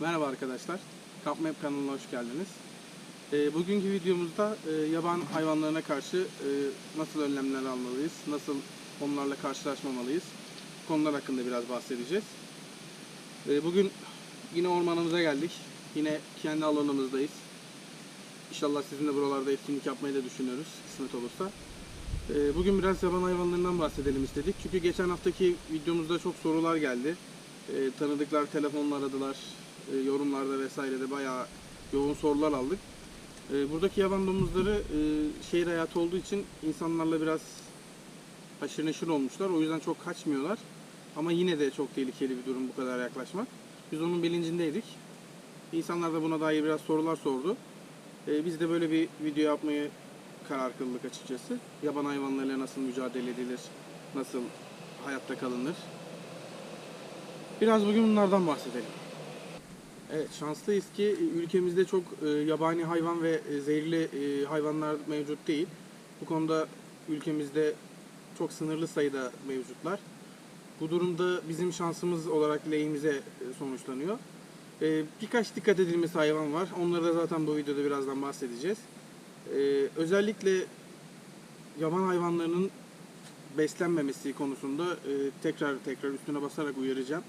Merhaba arkadaşlar. CampMap kanalına hoş geldiniz. Ee, bugünkü videomuzda e, yaban hayvanlarına karşı e, nasıl önlemler almalıyız, nasıl onlarla karşılaşmamalıyız konular hakkında biraz bahsedeceğiz. Ee, bugün yine ormanımıza geldik. Yine kendi alanımızdayız. İnşallah sizinle buralarda etkinlik yapmayı da düşünüyoruz kısmet olursa. Ee, Bugün biraz yaban hayvanlarından bahsedelim istedik. Çünkü geçen haftaki videomuzda çok sorular geldi. Ee, Tanıdıklar telefonla aradılar. Ee, Yorumlarda vesairede bayağı yoğun sorular aldık. Ee, Buradaki yaban domuzları e, şehir hayatı olduğu için insanlarla biraz haşır neşir olmuşlar. O yüzden çok kaçmıyorlar. Ama yine de çok tehlikeli bir durum bu kadar yaklaşmak. Biz onun bilincindeydik. İnsanlar da buna dair biraz sorular sordu. Ee, Biz de böyle bir video yapmayı karar kıldık açıkçası. Yaban hayvanlarıyla nasıl mücadele edilir, nasıl hayatta kalınır. Biraz bugün bunlardan bahsedelim. Evet, şanslıyız ki ülkemizde çok e, yabani hayvan ve e, zehirli e, hayvanlar mevcut değil. Bu konuda ülkemizde çok sınırlı sayıda mevcutlar. Bu durumda bizim şansımız olarak lehimize e, sonuçlanıyor. E, Birkaç dikkat edilmesi hayvan var. Onları da zaten bu videoda birazdan bahsedeceğiz. Ee, özellikle yaban hayvanlarının beslenmemesi konusunda e, tekrar tekrar üstüne basarak uyaracağım.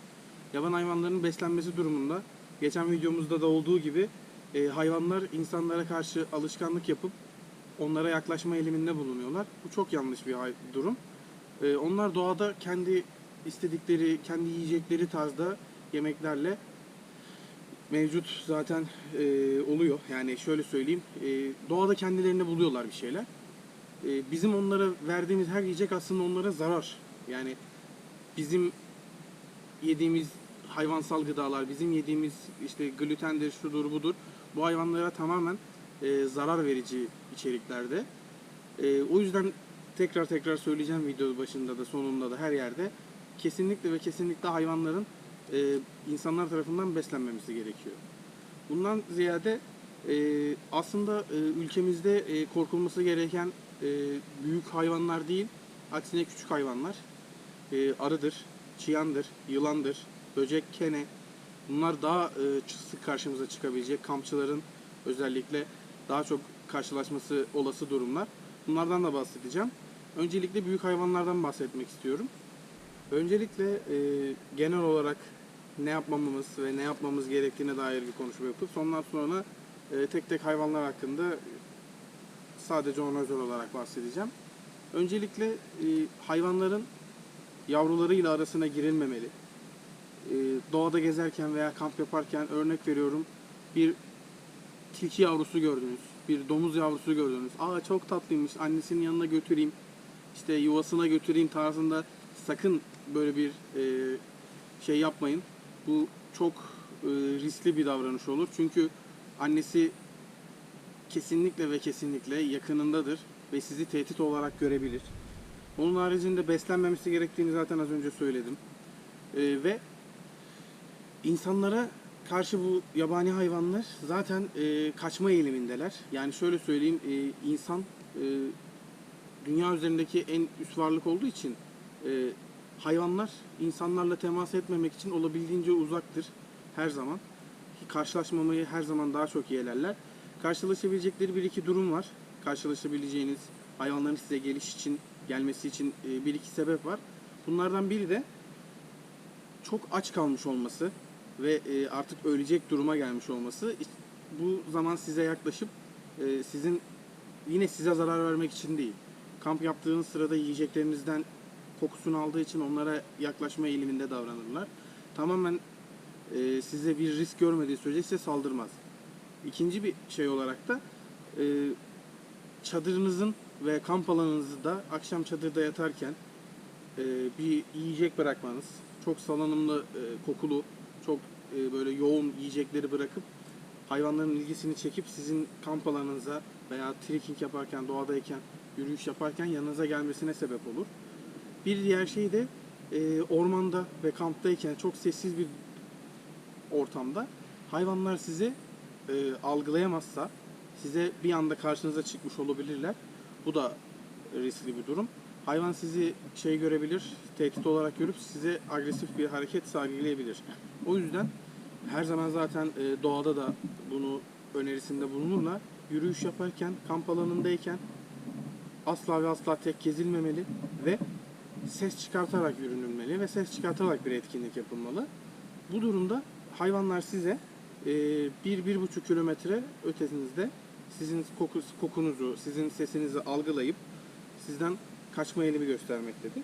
Yaban hayvanlarının beslenmesi durumunda geçen videomuzda da olduğu gibi e, hayvanlar insanlara karşı alışkanlık yapıp onlara yaklaşma eğiliminde bulunuyorlar. Bu çok yanlış bir durum. E, onlar doğada kendi istedikleri, kendi yiyecekleri tarzda yemeklerle mevcut zaten e, oluyor. Yani şöyle söyleyeyim, e, doğada kendilerini buluyorlar bir şeyler. E, bizim onlara verdiğimiz her yiyecek aslında onlara zarar. Yani bizim yediğimiz hayvansal gıdalar, bizim yediğimiz işte glutendir, şudur budur. Bu hayvanlara tamamen e, zarar verici içeriklerde. E, o yüzden tekrar tekrar söyleyeceğim video başında da sonunda da her yerde kesinlikle ve kesinlikle hayvanların e, insanlar tarafından beslenmemesi gerekiyor. Bundan ziyade e, aslında e, ülkemizde e, korkulması gereken e, büyük hayvanlar değil, aksine küçük hayvanlar. E, arıdır, çıyandır, yılandır, böcek, kene. Bunlar daha e, sık karşımıza çıkabilecek kampçıların özellikle daha çok karşılaşması olası durumlar. Bunlardan da bahsedeceğim. Öncelikle büyük hayvanlardan bahsetmek istiyorum. Öncelikle e, genel olarak ne yapmamamız ve ne yapmamız gerektiğine dair bir konuşma yapıp ondan sonra e, tek tek hayvanlar hakkında sadece ona özel olarak bahsedeceğim. Öncelikle e, hayvanların yavrularıyla arasına girilmemeli. E, doğada gezerken veya kamp yaparken örnek veriyorum bir tilki yavrusu gördünüz, bir domuz yavrusu gördünüz. Aa çok tatlıymış, annesinin yanına götüreyim, işte yuvasına götüreyim tarzında sakın böyle bir e, şey yapmayın. Bu çok e, riskli bir davranış olur. Çünkü annesi kesinlikle ve kesinlikle yakınındadır ve sizi tehdit olarak görebilir. Onun haricinde beslenmemesi gerektiğini zaten az önce söyledim. E, ve insanlara karşı bu yabani hayvanlar zaten e, kaçma eğilimindeler. Yani şöyle söyleyeyim, e, insan e, dünya üzerindeki en üst varlık olduğu için e, hayvanlar insanlarla temas etmemek için olabildiğince uzaktır her zaman. Karşılaşmamayı her zaman daha çok yeğlerler. Karşılaşabilecekleri bir iki durum var. Karşılaşabileceğiniz hayvanların size geliş için, gelmesi için e, bir iki sebep var. Bunlardan biri de çok aç kalmış olması ve e, artık ölecek duruma gelmiş olması. Bu zaman size yaklaşıp e, sizin yine size zarar vermek için değil. Kamp yaptığınız sırada yiyeceklerinizden kokusunu aldığı için onlara yaklaşma eğiliminde davranırlar. Tamamen e, size bir risk görmediği sürece size saldırmaz. İkinci bir şey olarak da e, çadırınızın ve kamp alanınızda akşam çadırda yatarken e, bir yiyecek bırakmanız, çok salınımlı, e, kokulu, çok e, böyle yoğun yiyecekleri bırakıp hayvanların ilgisini çekip sizin kamp alanınıza veya trekking yaparken, doğadayken, yürüyüş yaparken yanınıza gelmesine sebep olur. Bir diğer şey de e, ormanda ve kamptayken çok sessiz bir ortamda hayvanlar sizi e, algılayamazsa size bir anda karşınıza çıkmış olabilirler. Bu da riskli bir durum. Hayvan sizi şey görebilir, tehdit olarak görüp size agresif bir hareket sergileyebilir. O yüzden her zaman zaten e, doğada da bunu önerisinde bulunurlar. Yürüyüş yaparken, kamp alanındayken asla ve asla tek gezilmemeli ve ses çıkartarak yürünülmeli ve ses çıkartarak bir etkinlik yapılmalı. Bu durumda hayvanlar size e, bir, bir buçuk kilometre ötesinizde sizin koku, kokunuzu, sizin sesinizi algılayıp sizden kaçma eğilimi göstermektedir.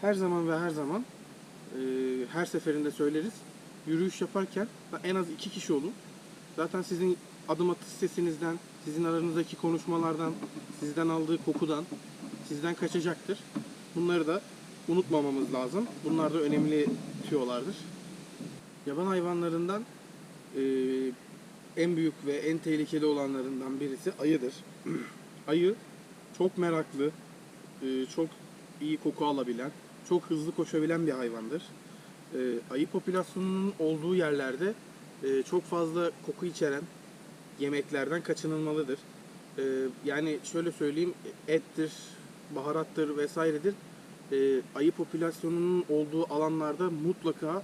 Her zaman ve her zaman e, her seferinde söyleriz. Yürüyüş yaparken en az iki kişi olun. Zaten sizin adım atış sesinizden, sizin aranızdaki konuşmalardan, sizden aldığı kokudan, sizden kaçacaktır. Bunları da unutmamamız lazım. Bunlar da önemli tüyolardır. Yaban hayvanlarından e, en büyük ve en tehlikeli olanlarından birisi ayıdır. Ayı çok meraklı, e, çok iyi koku alabilen, çok hızlı koşabilen bir hayvandır. E, ayı popülasyonunun olduğu yerlerde e, çok fazla koku içeren yemeklerden kaçınılmalıdır. E, yani şöyle söyleyeyim, ettir, baharattır vesairedir. Ayı popülasyonunun olduğu alanlarda mutlaka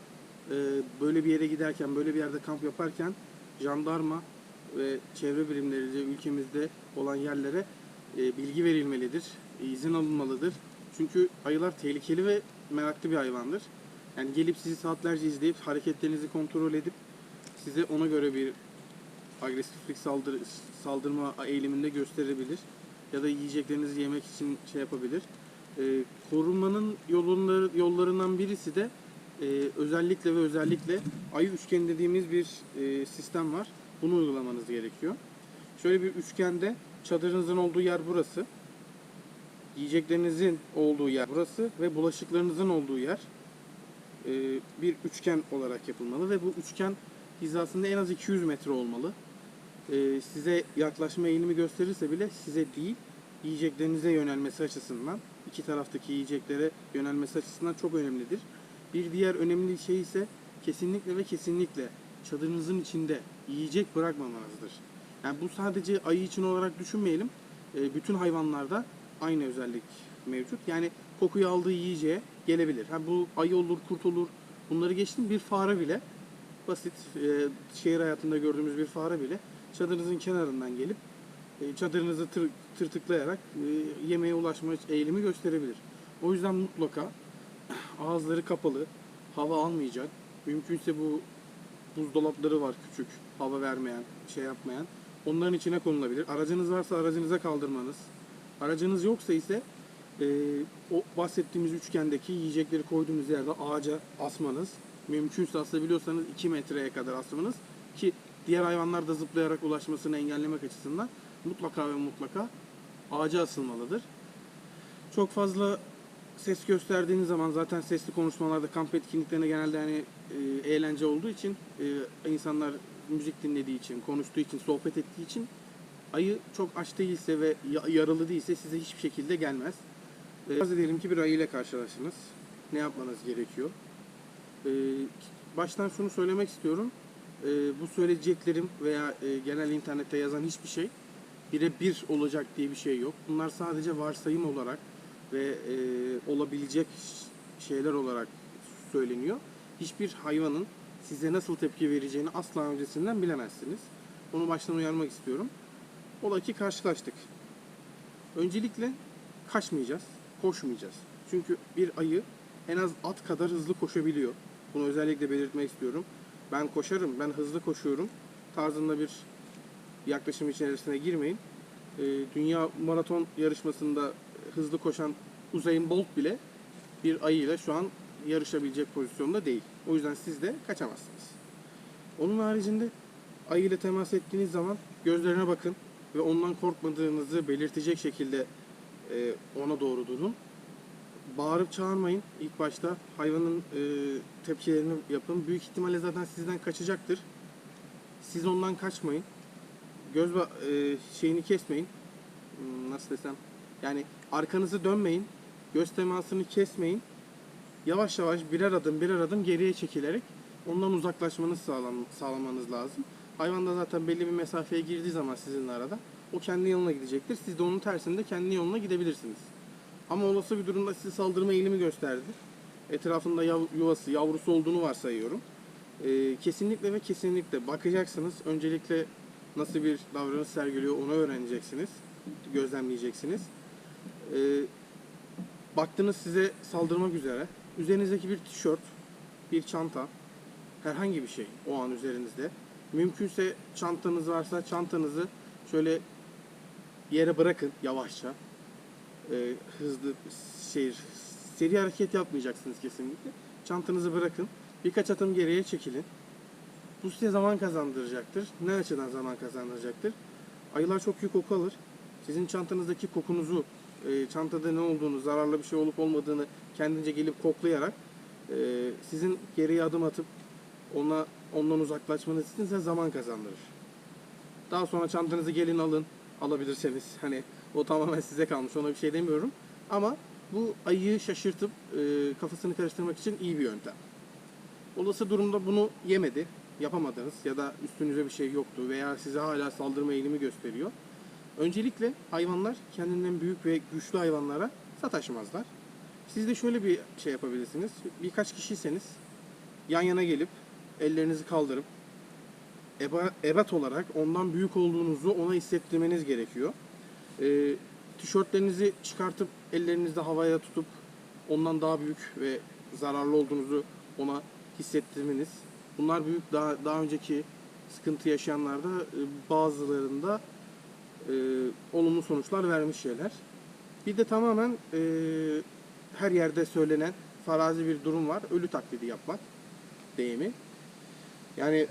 e, böyle bir yere giderken, böyle bir yerde kamp yaparken jandarma ve çevre birimleriyle ülkemizde olan yerlere e, bilgi verilmelidir, izin alınmalıdır. Çünkü ayılar tehlikeli ve meraklı bir hayvandır. Yani gelip sizi saatlerce izleyip hareketlerinizi kontrol edip size ona göre bir agresiflik saldır, saldırma eğiliminde gösterebilir. Ya da yiyeceklerinizi yemek için şey yapabilir. E, korunmanın yolları, yollarından birisi de e, özellikle ve özellikle ayı üçgeni dediğimiz bir e, sistem var. Bunu uygulamanız gerekiyor. Şöyle bir üçgende çadırınızın olduğu yer burası. Yiyeceklerinizin olduğu yer burası ve bulaşıklarınızın olduğu yer e, bir üçgen olarak yapılmalı ve bu üçgen hizasında en az 200 metre olmalı. E, size yaklaşma eğilimi gösterirse bile size değil, yiyeceklerinize yönelmesi açısından, iki taraftaki yiyeceklere yönelmesi açısından çok önemlidir. Bir diğer önemli şey ise kesinlikle ve kesinlikle çadırınızın içinde yiyecek bırakmamanızdır. Yani bu sadece ayı için olarak düşünmeyelim. E, bütün hayvanlarda aynı özellik mevcut. Yani kokuyu aldığı yiyeceğe gelebilir. Ha, bu ayı olur, kurt olur. Bunları geçtim bir fare bile basit e, şehir hayatında gördüğümüz bir fare bile çadırınızın kenarından gelip e, çadırınızı tır, tırtıklayarak e, yemeğe ulaşma eğilimi gösterebilir. O yüzden mutlaka ağızları kapalı, hava almayacak. Mümkünse bu buzdolapları var küçük, hava vermeyen, şey yapmayan. Onların içine konulabilir. Aracınız varsa aracınıza kaldırmanız. Aracınız yoksa ise e, o bahsettiğimiz üçgendeki yiyecekleri koyduğunuz yerde ağaca asmanız. Mümkünse asabiliyorsanız 2 metreye kadar asmanız ki diğer hayvanlar da zıplayarak ulaşmasını engellemek açısından mutlaka ve mutlaka ağaca asılmalıdır. Çok fazla ses gösterdiğiniz zaman zaten sesli konuşmalarda kamp etkinliklerine genelde hani e, eğlence olduğu için e, insanlar müzik dinlediği için, konuştuğu için, sohbet ettiği için ayı çok aç değilse ve ya- yaralı değilse size hiçbir şekilde gelmez. E, farz edelim ki bir ayı ile karşılaştınız. Ne yapmanız gerekiyor? E, baştan şunu söylemek istiyorum. E, bu söyleyeceklerim veya e, genel internette yazan hiçbir şey birebir olacak diye bir şey yok. Bunlar sadece varsayım olarak ve e, olabilecek şeyler olarak söyleniyor. Hiçbir hayvanın size nasıl tepki vereceğini asla öncesinden bilemezsiniz. Onu baştan uyarmak istiyorum. Ola ki karşılaştık. Öncelikle kaçmayacağız, koşmayacağız. Çünkü bir ayı en az at kadar hızlı koşabiliyor. Bunu özellikle belirtmek istiyorum. Ben koşarım, ben hızlı koşuyorum tarzında bir yaklaşım içerisine girmeyin. Ee, Dünya maraton yarışmasında hızlı koşan Usain Bolt bile bir ayıyla şu an yarışabilecek pozisyonda değil. O yüzden siz de kaçamazsınız. Onun haricinde ayı ile temas ettiğiniz zaman gözlerine bakın ve ondan korkmadığınızı belirtecek şekilde e, ona doğru durun. Bağırıp çağırmayın ilk başta. Hayvanın e, tepkilerini yapın. Büyük ihtimalle zaten sizden kaçacaktır. Siz ondan kaçmayın. Göz e, şeyini kesmeyin. Hmm, Nasıl desem? Yani arkanızı dönmeyin. Göz temasını kesmeyin. Yavaş yavaş birer adım birer adım geriye çekilerek ondan uzaklaşmanız sağlam, sağlamanız lazım. Hayvan da zaten belli bir mesafeye girdiği zaman sizinle arada o kendi yoluna gidecektir. Siz de onun tersinde kendi yoluna gidebilirsiniz. Ama olası bir durumda size saldırma eğilimi gösterdi. Etrafında yav- yuvası, yavrusu olduğunu varsayıyorum. Ee, kesinlikle ve kesinlikle bakacaksınız. Öncelikle nasıl bir davranış sergiliyor onu öğreneceksiniz. Gözlemleyeceksiniz. Ee, baktınız size saldırmak üzere. Üzerinizdeki bir tişört, bir çanta, herhangi bir şey o an üzerinizde. Mümkünse çantanız varsa çantanızı şöyle yere bırakın yavaşça. Ee, hızlı şey, seri hareket yapmayacaksınız kesinlikle. Çantanızı bırakın. Birkaç adım geriye çekilin. Bu size zaman kazandıracaktır. Ne açıdan zaman kazandıracaktır? Ayılar çok iyi koku alır. Sizin çantanızdaki kokunuzu, e, çantada ne olduğunu, zararlı bir şey olup olmadığını kendince gelip koklayarak e, sizin geriye adım atıp ona ondan uzaklaşmanız için size zaman kazandırır. Daha sonra çantanızı gelin alın, alabilirseniz. Hani o tamamen size kalmış, ona bir şey demiyorum. Ama bu ayıyı şaşırtıp e, kafasını karıştırmak için iyi bir yöntem. Olası durumda bunu yemedi, yapamadınız ya da üstünüze bir şey yoktu veya size hala saldırma eğilimi gösteriyor. Öncelikle hayvanlar kendinden büyük ve güçlü hayvanlara sataşmazlar. Siz de şöyle bir şey yapabilirsiniz. Birkaç kişiyseniz yan yana gelip ellerinizi kaldırıp eba, ebat olarak ondan büyük olduğunuzu ona hissettirmeniz gerekiyor. Ee, tişörtlerinizi çıkartıp ellerinizde havaya tutup ondan daha büyük ve zararlı olduğunuzu ona hissettirmeniz. Bunlar büyük daha daha önceki sıkıntı yaşayanlarda e, bazılarında e, olumlu sonuçlar vermiş şeyler. Bir de tamamen e, her yerde söylenen farazi bir durum var. Ölü taklidi yapmak deyimi. Yani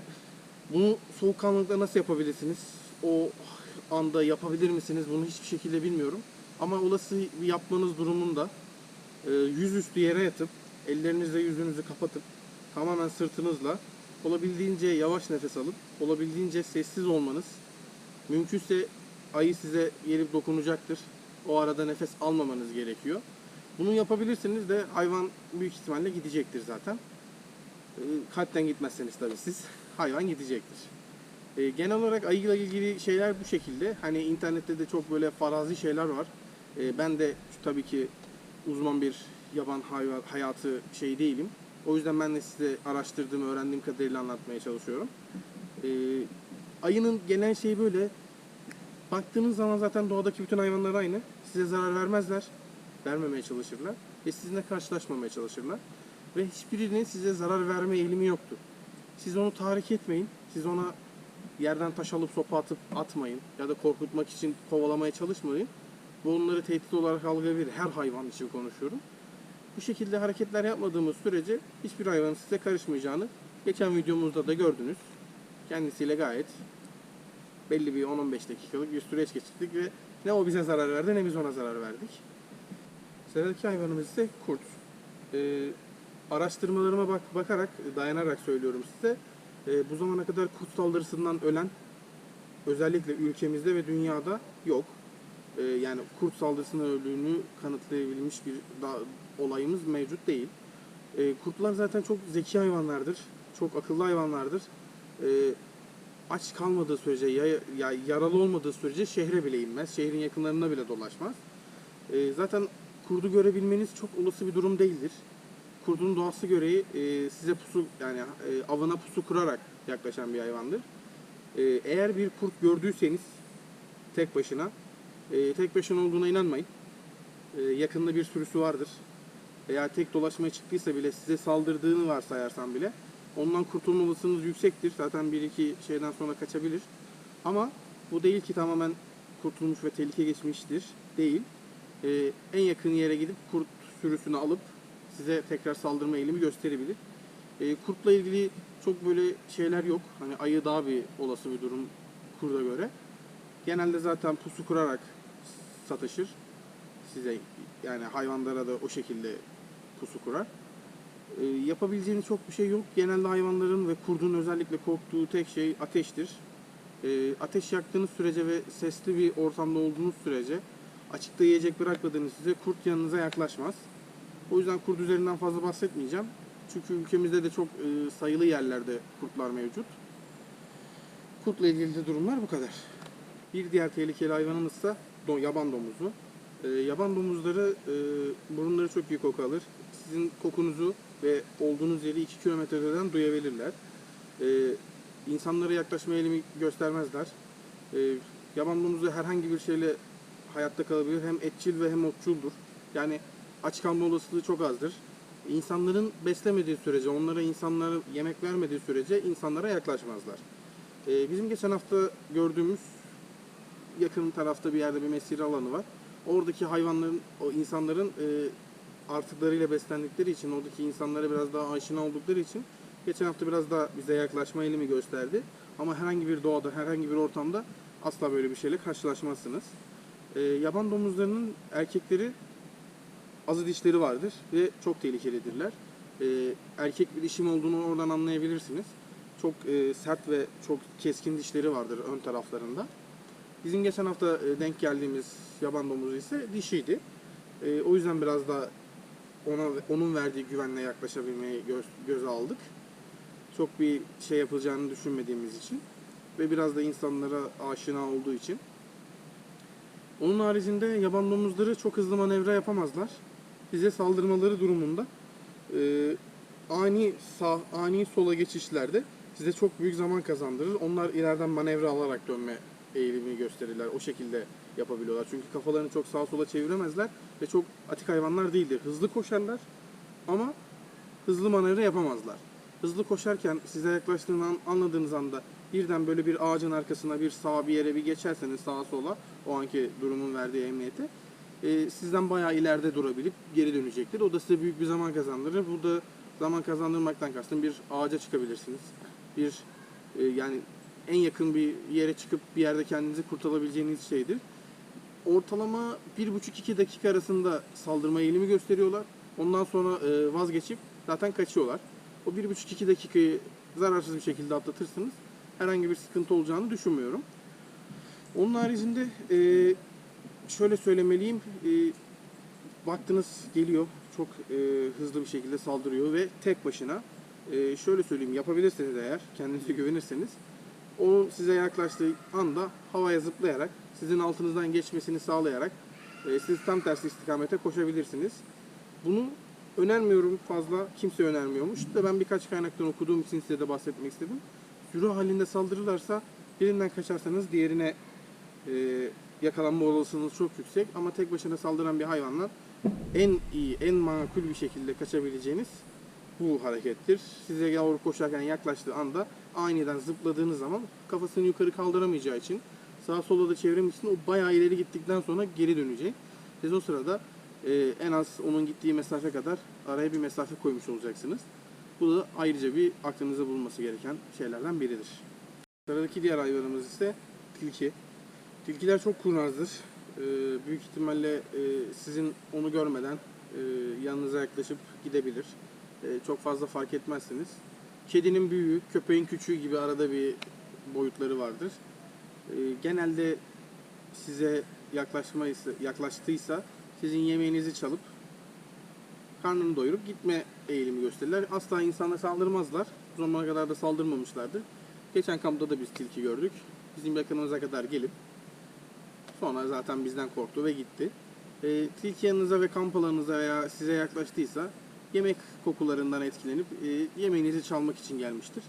bunu soğukkanlılıkla nasıl yapabilirsiniz? O anda yapabilir misiniz? Bunu hiçbir şekilde bilmiyorum. Ama olası bir yapmanız durumunda e, yüzüstü yere yatıp ellerinizle yüzünüzü kapatıp tamamen sırtınızla olabildiğince yavaş nefes alıp olabildiğince sessiz olmanız mümkünse ayı size gelip dokunacaktır. O arada nefes almamanız gerekiyor. Bunu yapabilirsiniz de hayvan büyük ihtimalle gidecektir zaten. E, kalpten gitmezseniz tabii siz hayvan gidecektir. E, genel olarak ayıyla ilgili şeyler bu şekilde. Hani internette de çok böyle farazi şeyler var. E, ben de tabii ki uzman bir yaban hayvan hayatı şey değilim. O yüzden ben de size araştırdığım, öğrendiğim kadarıyla anlatmaya çalışıyorum. E, ayının genel şeyi böyle. Baktığınız zaman zaten doğadaki bütün hayvanlar aynı. Size zarar vermezler. Vermemeye çalışırlar. Ve sizinle karşılaşmamaya çalışırlar. Ve hiçbirinin size zarar verme eğilimi yoktur. Siz onu tahrik etmeyin. Siz ona yerden taş alıp sopa atıp atmayın. Ya da korkutmak için kovalamaya çalışmayın. Bu onları tehdit olarak algılayabilir. Her hayvan için konuşuyorum. Bu şekilde hareketler yapmadığımız sürece hiçbir hayvanın size karışmayacağını geçen videomuzda da gördünüz. Kendisiyle gayet belli bir 10-15 dakikalık bir süreç geçirdik ve ne o bize zarar verdi ne biz ona zarar verdik. Sıradaki hayvanımız ise kurt. Ee, araştırmalarıma bak bakarak, dayanarak söylüyorum size. Ee, bu zamana kadar kurt saldırısından ölen özellikle ülkemizde ve dünyada yok. Ee, yani kurt saldırısından öldüğünü kanıtlayabilmiş bir olayımız mevcut değil. Ee, kurtlar zaten çok zeki hayvanlardır. Çok akıllı hayvanlardır. Ee, aç kalmadığı sürece, ya, ya yaralı olmadığı sürece şehre bile inmez. Şehrin yakınlarına bile dolaşmaz. Ee, zaten kurdu görebilmeniz çok olası bir durum değildir. Kurdun doğası gereği e, size pusu yani e, avına pusu kurarak yaklaşan bir hayvandır. E, eğer bir kurt gördüyseniz tek başına e, tek başına olduğuna inanmayın. E, yakında bir sürüsü vardır. Veya tek dolaşmaya çıktıysa bile size saldırdığını varsayarsam bile ondan kurtulma olasılığınız yüksektir. Zaten bir iki şeyden sonra kaçabilir. Ama bu değil ki tamamen kurtulmuş ve tehlike geçmiştir. Değil. E, en yakın yere gidip kurt sürüsünü alıp size tekrar saldırma eğilimi gösterebilir. E, kurtla ilgili çok böyle şeyler yok. Hani ayı daha bir olası bir durum kurda göre. Genelde zaten pusu kurarak sataşır. Size yani hayvanlara da o şekilde pusu kurar. E, yapabileceğiniz çok bir şey yok. Genelde hayvanların ve kurdun özellikle korktuğu tek şey ateştir. E, ateş yaktığınız sürece ve sesli bir ortamda olduğunuz sürece açıkta yiyecek bırakmadığınız size kurt yanınıza yaklaşmaz. O yüzden kurt üzerinden fazla bahsetmeyeceğim. Çünkü ülkemizde de çok e, sayılı yerlerde kurtlar mevcut. Kurtla ilgili de durumlar bu kadar. Bir diğer tehlikeli hayvanımız ise do- yaban domuzu. E, yaban domuzları e, burunları çok iyi koku alır. Sizin kokunuzu ve olduğunuz yeri 2 kilometreden duyabilirler. e, insanlara yaklaşma eğilimi göstermezler. E, yaban domuzu herhangi bir şeyle hayatta kalabilir. Hem etçil ve hem otçuldur. Yani aç kalma olasılığı çok azdır. İnsanların beslemediği sürece, onlara insanlara yemek vermediği sürece insanlara yaklaşmazlar. E, bizim geçen hafta gördüğümüz yakın tarafta bir yerde bir mesire alanı var. Oradaki hayvanların, o insanların e, artıklarıyla beslendikleri için, oradaki insanlara biraz daha aşina oldukları için geçen hafta biraz daha bize yaklaşma eğilimi gösterdi. Ama herhangi bir doğada, herhangi bir ortamda asla böyle bir şeyle karşılaşmazsınız. E, yaban domuzlarının erkekleri azı dişleri vardır ve çok tehlikelidirler. E, erkek bir dişim olduğunu oradan anlayabilirsiniz. Çok e, sert ve çok keskin dişleri vardır ön taraflarında. Bizim geçen hafta e, denk geldiğimiz yaban domuzu ise dişiydi. E, o yüzden biraz da ona onun verdiği güvenle yaklaşabilmeyi göz, göze aldık. Çok bir şey yapılacağını düşünmediğimiz için ve biraz da insanlara aşina olduğu için. Onun haricinde yaban domuzları çok hızlı manevra yapamazlar. Bize saldırmaları durumunda e, ani sağ, ani sola geçişlerde size çok büyük zaman kazandırır. Onlar ileriden manevra alarak dönme eğilimi gösterirler. O şekilde yapabiliyorlar. Çünkü kafalarını çok sağa sola çeviremezler ve çok atik hayvanlar değildir. Hızlı koşarlar ama hızlı manevra yapamazlar. Hızlı koşarken size yaklaştığını an- anladığınız anda birden böyle bir ağacın arkasına bir sağa bir yere bir geçerseniz sağa sola o anki durumun verdiği emniyete e, sizden bayağı ileride durabilip geri dönecektir. O da size büyük bir zaman kazandırır. Burada zaman kazandırmaktan kastım bir ağaca çıkabilirsiniz. Bir e, yani en yakın bir yere çıkıp bir yerde kendinizi kurtarabileceğiniz şeydir. Ortalama 1,5-2 dakika arasında saldırma eğilimi gösteriyorlar. Ondan sonra e, vazgeçip zaten kaçıyorlar. O 1,5-2 dakikayı zararsız bir şekilde atlatırsınız. Herhangi bir sıkıntı olacağını düşünmüyorum. Onun haricinde e, şöyle söylemeliyim. E, vaktiniz geliyor. Çok e, hızlı bir şekilde saldırıyor ve tek başına e, şöyle söyleyeyim yapabilirseniz eğer kendinize güvenirseniz o size yaklaştığı anda havaya zıplayarak sizin altınızdan geçmesini sağlayarak e, siz tam tersi istikamete koşabilirsiniz. Bunu önermiyorum fazla. Kimse önermiyormuş. Da ben birkaç kaynaktan okuduğum için size de bahsetmek istedim. Sürü halinde saldırırlarsa birinden kaçarsanız diğerine e, yakalanma olasılığınız çok yüksek. Ama tek başına saldıran bir hayvanla en iyi, en makul bir şekilde kaçabileceğiniz bu harekettir. Size yavru koşarken yaklaştığı anda aniden zıpladığınız zaman kafasını yukarı kaldıramayacağı için sağa sola da çevirmek için o bayağı ileri gittikten sonra geri dönecek. Siz o sırada e, en az onun gittiği mesafe kadar araya bir mesafe koymuş olacaksınız. Bu da ayrıca bir aklınızda bulunması gereken şeylerden biridir. Sıradaki diğer hayvanımız ise tilki. Tilkiler çok kurnazdır. E, büyük ihtimalle e, sizin onu görmeden e, yanınıza yaklaşıp gidebilir. E, çok fazla fark etmezsiniz. Kedinin büyüğü, köpeğin küçüğü gibi arada bir boyutları vardır. Genelde size yaklaşmaysa, yaklaştıysa sizin yemeğinizi çalıp karnını doyurup gitme eğilimi gösterirler. Asla insana saldırmazlar. Bu zamana kadar da saldırmamışlardır. Geçen kampta da biz tilki gördük. Bizim yakınımıza kadar gelip sonra zaten bizden korktu ve gitti. E, tilki yanınıza ve kamp alanınıza veya size yaklaştıysa yemek kokularından etkilenip e, yemeğinizi çalmak için gelmiştir.